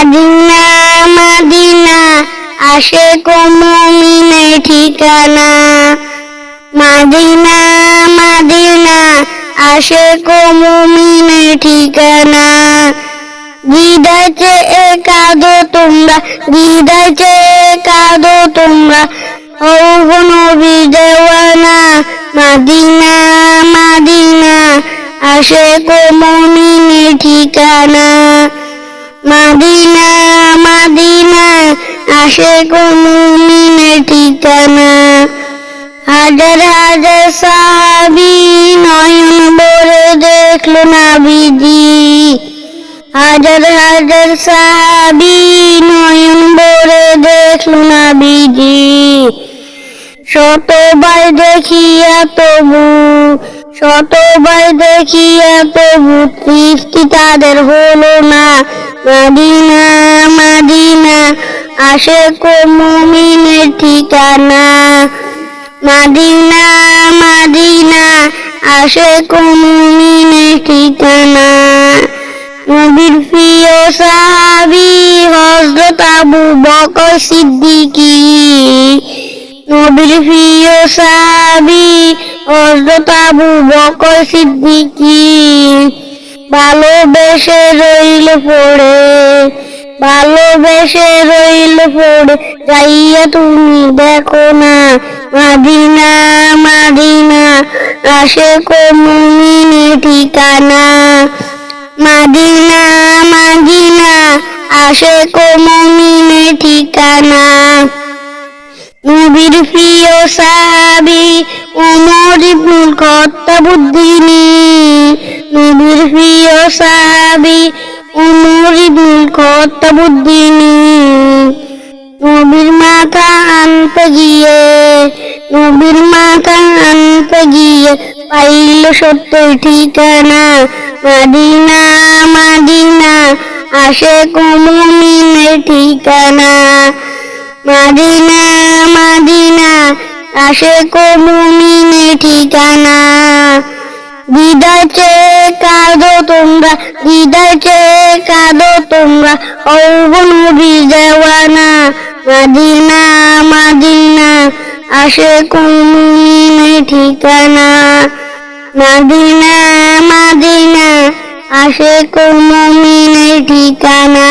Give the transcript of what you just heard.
মাদিনা মাদিনা, আসে কমমিনে ঠিকানা। মাদিনা মাদিনা, আসে কমমিনে ঠিকানা। এ কাঁদো তোমরা গিদাচে কাঁদো তোমরা। হব নবী দেওয়ানা, মাদিনা মাদিনা, আসে কমমিনে ঠিকানা। মাদিনা মাদিনা আসে কমমিনে ঠিকানা। হাজার হাজার সাহাবি নয়ন ভরে দেখল নাবিজি। হাজার হাজার সাহাবি নয়ন ভরে দেখল নাবিজি। শতবার দেখিয়া তবু, শতবার দেখিয়া তবু, তৃপ্তি তাদের হলো না। মাদিনা মাদিনা আসে কমমিনের ঠিকানা। মাদিনা মাদিনা আসে কমমিনের ঠিকানা। নবীর প্রিয় সাহাবি হজরত আবু বকর সিদ্দিকী। নবীর প্রিয় সাহাবি হজরত আবু বকর সিদ্দিকী। ভালোবেসে রইল পড়ে, ভালোবেসে রইল পড়ে। যাইয়া তুমি দেখো না, মাদিনা মাদিনা, আসে কমুনিনে ঠিকানা। মাদিনা মাদিনা, আসে কমুনিনে ঠিকানা। নবীর প্রিয় সাহাবি উমর ইবনুল খত্তাবুদ্দিনী প্রিয় সাহাবি উমর ইবনুল খত্তাবুদ্দিনী নবীর মাথা আনতে গিয়ে, নবীর মাথা আনতে গিয়ে পাইল সত্য ঠিকানা। মাদিনা মাদিনা আসে কমুমিনের ঠিকানা। মাদিনা মাদিনা আসে কমুমিনে ঠিকানা। বিদায় চেয়ে তোমরা বিদায় চেয়ে কাঁদো, তোমরা হব নবী দেওয়ানা। মাদিনা মাদিনা, আসে কমুমিনে ঠিকানা। মাদিনা মাদিনা, আসে কমুমিনে ঠিকানা।